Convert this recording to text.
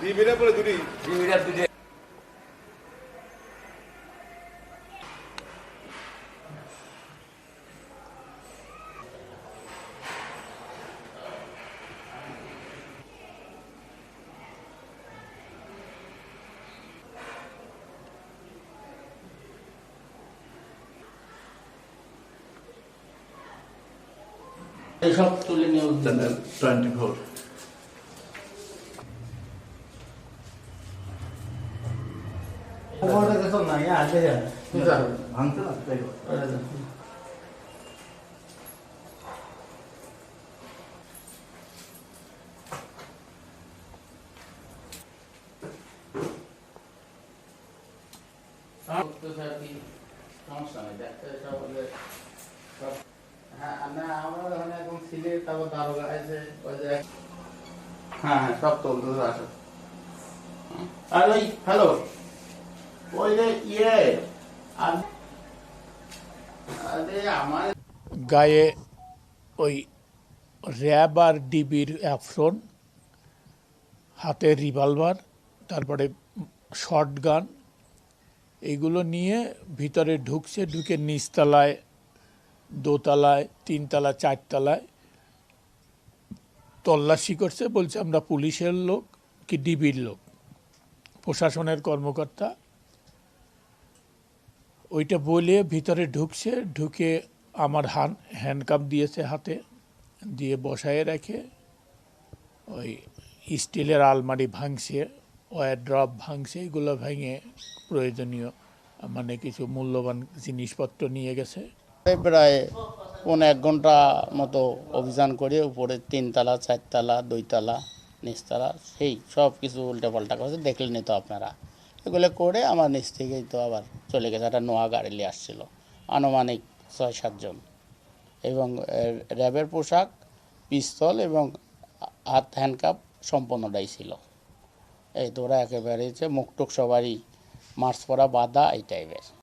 বিবিরা পরে দুটি এইসব তুলে নিয়ে Channel 24. ভাঙতে না তাই আর কি সমস্যা নেই হলে সব হ্যাঁ না আমরা ওখানে এখন ছিলে তারপর দারোগা আছে ওই যে হ্যাঁ হ্যাঁ সব তুলতে আসো আর ওই হ্যালো ওই যে ইয়ে আরে আমার গায়ে ওই র্যাব আর ডিবির অ্যাফ্রন হাতে রিভলভার তারপরে শর্ট গান এগুলো নিয়ে ভিতরে ঢুকছে ঢুকে নিচতলায় দোতলায়, তিনতলা, চারতলায় তল্লাশি করছে, বলছে আমরা পুলিশের লোক কি ডিবির লোক? প্রশাসনের কর্মকর্তা। ওইটা বলে ভিতরে ঢুকছে, ঢুকে আমার হান হ্যান্ডকাপ দিয়েছে হাতে, দিয়ে বসায় রেখে ওই স্টিলের আলমারি ভাঙছে ওয়ার ড্রপ ভাঙছে, এগুলো ভেঙে প্রয়োজনীয় মানে কিছু মূল্যবান জিনিসপত্র নিয়ে গেছে। প্রায় পৌনে এক ঘণ্টা মতো অভিযান করে উপরে তিনতলা, চারতলা, দুইতলা, নিচতলা, সেই সব কিছু উল্টাপাল্টা করেছে দেখলেনি তো আপনারা। এগুলো করে আমার নিচ থেকেই তো আবার চলে গেছে, একটা নোয়া গাড়ি নিয়ে আসছিল, আনুমানিক ছয় সাতজন এবং র্যাবের পোশাক, পিস্তল এবং হাত হ্যান্ডকাপ সম্পূর্ণটাই ছিল। এই তো ওরা একেবারে মুখটুক সবারই মার্চ পরা বাঁধা এই টাইপের